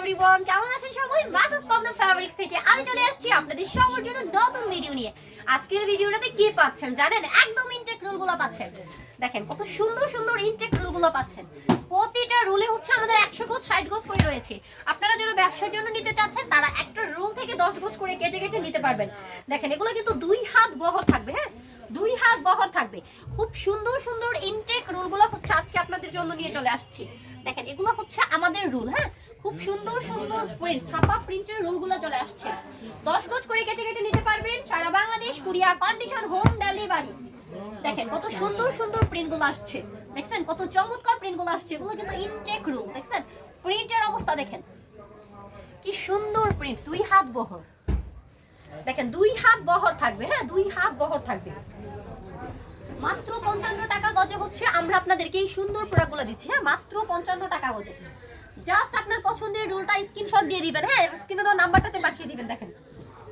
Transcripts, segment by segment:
Everyone কেমন আছেন সবাই? মাসাস পাবনা ফ্যাব্রিক্স থেকে আমি চলে আসছি আপনাদের সবার জন্য নতুন ভিডিও নিয়ে। আজকের ভিডিওটাতে কি পাচ্ছেন জানেন? একদম ইনটেক রুলগুলো পাচ্ছেন। দেখেন, কত সুন্দর সুন্দর ইনটেক রুলগুলো পাচ্ছেন। প্রতিটা রুলে হচ্ছে আমাদের একশো ষাট করে রয়েছে। আপনারা যারা ব্যবসার জন্য নিতে চাচ্ছেন, তারা একটা রুল থেকে দশ গোজ করে কেটে কেটে নিতে পারবেন। দেখেন, এগুলো কিন্তু দুই হাত বহর থাকবে হ্যাঁ? দুই হাত বহর থাকবে। খুব সুন্দর সুন্দর ইনটেক রুলগুলো হচ্ছে আজকে আপনাদের জন্য নিয়ে চলে আসছি। দেখেন, এগুলো হচ্ছে আমাদের রুল হ্যাঁ? খুব সুন্দর সুন্দর প্রিন্ট ছাপা প্রিন্টের রুলগুলো চলে আসছে। দশ গজ করে কেটে কেটে নিতে পারবেন সারা Bangladesh, courier condition home delivery দেখেন কত সুন্দর সুন্দর প্রিন্টগুলো আসছে। দেখছেন? কত চমৎকার প্রিন্টগুলো আসছে। এগুলো কিন্তু ইনটেক রুল দেখছেন? প্রিন্টের অবস্থা দেখেন। কি সুন্দর প্রিন্ট দুই হাত বহর। দেখেন, দুই হাত বহর থাকবে হ্যাঁ? দুই হাত বহর থাকবে। মাত্র পঞ্চান্ন টাকা গজে হচ্ছে। আমরা আপনাদেরকে এই সুন্দর প্রোডাক্টগুলো দিচ্ছি হ্যাঁ? মাত্র পঞ্চান্ন টাকা গজে। জাস্ট আপনার পছন্দের রোলটা স্ক্রিনশট দিয়ে দিবেন হ্যাঁ? স্ক্রিনে দেওয়া নাম্বারটাতে পাঠিয়ে দিবেন, দেখেন।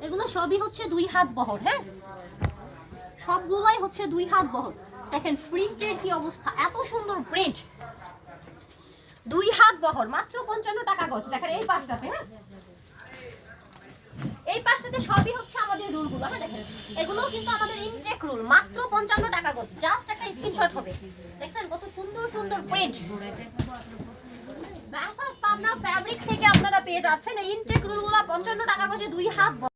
এগুলো সবই হচ্ছে দুই হাত বহর হ্যাঁ? সবগুলোই হচ্ছে দুই হাত বহর। দেখেন প্রিন্টের কি অবস্থা? এত সুন্দর প্রিন্ট দুই হাত বহর, মাত্র পঞ্চান্ন টাকা গজ। দেখেন, এই পাশটাতে হ্যাঁ? এই পাশটাতে সবই হচ্ছে আমাদের রুলগুলো হ্যাঁ? দেখেন এগুলো কিন্তু আমাদের ইনটেক রুল মাত্র পঞ্চান্ন টাকা গজ। জাস্ট একটা স্ক্রিনশট হবে। দেখছেন, কত সুন্দর সুন্দর প্রিন্ট ব্যাসাস পাবনা ফ্যাব্রিক থেকে আপনারা পেয়ে যাচ্ছেন। এই ইনটেক রুলগুলো পঞ্চান্ন টাকা করে দুই হাত